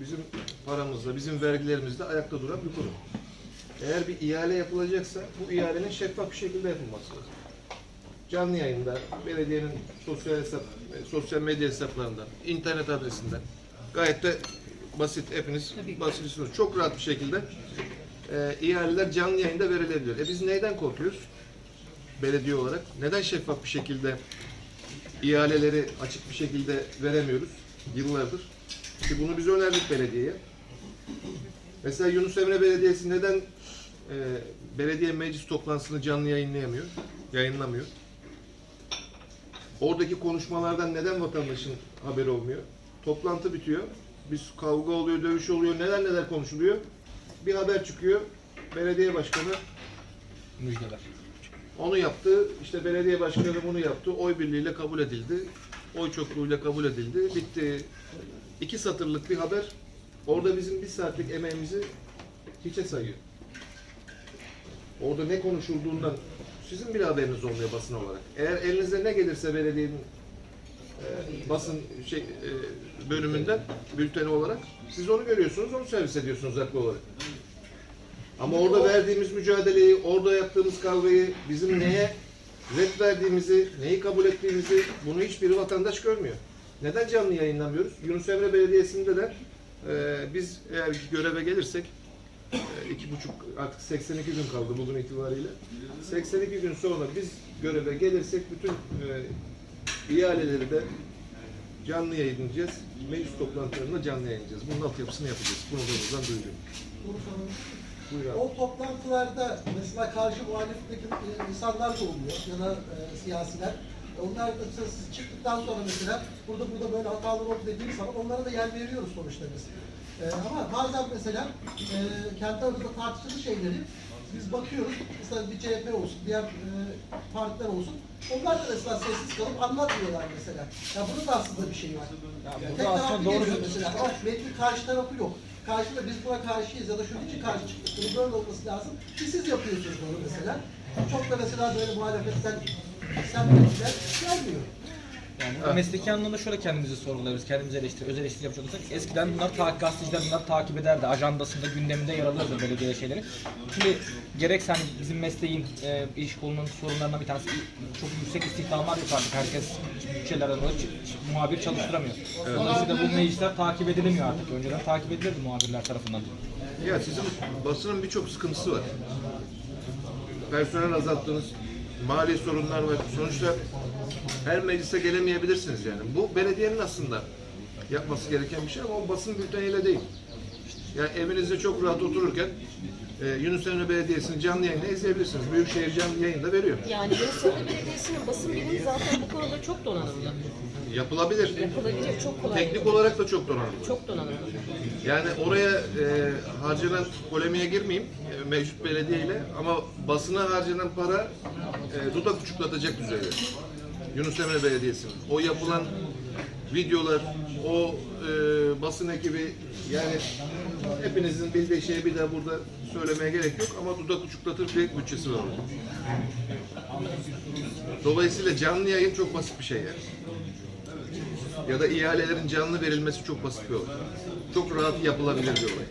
bizim paramızla, bizim vergilerimizle ayakta duran bir kurum. Eğer bir ihale yapılacaksa bu ihalenin şeffaf bir şekilde yapılması lazım. Canlı yayında, belediyenin sosyal hesap, e, sosyal medya hesaplarından, internet adresinden gayet de basit, hepiniz basit istiyorsunuz. Çok rahat bir şekilde e, ihaleler canlı yayında verilebilir. E biz neyden korkuyoruz? Belediye olarak. Neden şeffaf bir şekilde ihaleleri açık bir şekilde veremiyoruz yıllardır? Ki bunu biz önerdik belediyeye. Mesela Yunus Emre Belediyesi neden e, belediye meclis toplantısını canlı yayınlayamıyor, yayınlamıyor? Oradaki konuşmalardan neden vatandaşın haberi olmuyor? Toplantı bitiyor, biz kavga oluyor, dövüş oluyor, neler neler konuşuluyor. Bir haber çıkıyor, belediye başkanı Müjdeler. onu yaptı, işte belediye başkanı bunu yaptı, oy birliğiyle kabul edildi, oy çokluğuyla kabul edildi, bitti. İki satırlık bir haber, orada bizim bir saatlik emeğimizi hiçe sayıyor. Orada ne konuşulduğundan sizin bile haberiniz olmuyor basın olarak. Eğer elinize ne gelirse belediyenin e, basın şey e, bölümünden bülteni olarak siz onu görüyorsunuz, onu servis ediyorsunuz haklı olarak. Ama orada verdiğimiz mücadeleyi, orada yaptığımız kavgayı, bizim neye red verdiğimizi, neyi kabul ettiğimizi bunu hiçbir vatandaş görmüyor. Neden canlı yayınlamıyoruz? Yunus Emre Belediyesi'nde de e, biz eğer göreve gelirsek e, iki buçuk artık 82 gün kaldı bugün itibariyle. 82 gün sonra biz göreve gelirsek bütün e, ihaleleri de canlı yayınlayacağız. Meclis toplantılarında canlı yayınlayacağız. Bunun altyapısını yapacağız. Bunu da buradan duyuruyorum. O toplantılarda mesela karşı muhalefetteki insanlar da oluyor ya da e, siyasiler. Onlar mesela siz çıktıktan sonra mesela burada burada böyle hatalar oldu dediğimiz zaman onlara da yer veriyoruz sonuçta biz. E, ama bazen mesela e, kendi aramızda tartışılı şeyleri biz bakıyoruz. Mesela bir CHP olsun, diğer e, partiler olsun. Onlar da mesela sessiz kalıp anlatmıyorlar mesela. Ya bunun da aslında bir şey var. Ya Yani tek taraflı geliyor bir- mesela. Ama metnin karşı tarafı yok. Karşıda biz buna karşıyız ya da şunun için karşı çıktık. Bunun böyle olması lazım. Ki siz yapıyorsunuz bunu mesela. Çok da mesela böyle muhalefetten sempatiler gelmiyor. Yani bu mesleki anlamda şöyle kendimizi sorgularız, kendimizi eleştiri, öz eleştiri yapacak olursak eskiden bunlar takip, gazeteciler bunlar takip ederdi. Ajandasında, gündeminde yer alırdı belediye şeyleri. Şimdi gerek sen bizim mesleğin, e, iş kolunun sorunlarından bir tanesi çok yüksek istihdamlar yok artık. Herkes bütçelerden dolayı muhabir çalıştıramıyor. Dolayısıyla bu meclisler takip edilemiyor artık. Önceden takip edilirdi muhabirler tarafından. Ya sizin basının birçok sıkıntısı var. Personel azalttınız, mali sorunlar var. Sonuçta her meclise gelemeyebilirsiniz yani. Bu belediyenin aslında yapması gereken bir şey ama o basın bülteniyle değil. Yani evinizde çok rahat otururken e, Yunus Emre Belediyesi'nin canlı yayını izleyebilirsiniz. Büyükşehir canlı yayında veriyor. Yani Yunus Emre Belediyesi'nin basın birimi zaten bu konuda çok donanımlı. Yapılabilir. Yapılabilecek çok kolay. Teknik olarak da çok donanımlı. Çok donanımlı. Yani oraya e, harcanan polemiğe girmeyeyim e, mevcut belediyeyle ama basına harcanan para e, dudak uçuklatacak düzeyde. Yunus Emre Belediyesi'nin. O yapılan videolar, o e, basın ekibi yani hepinizin bildiği şeyi bir daha burada söylemeye gerek yok ama dudak uçuklatır bir bütçesi var orada. Dolayısıyla canlı yayın çok basit bir şey yani. Ya da ihalelerin canlı verilmesi çok basit bir olay. Çok rahat yapılabilir bir olay.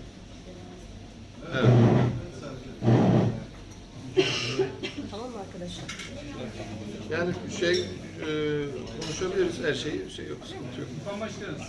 Evet. Arkadaşlar? Yani şey e, konuşabiliriz her şeyi. Şey yok, sıkıntı yok.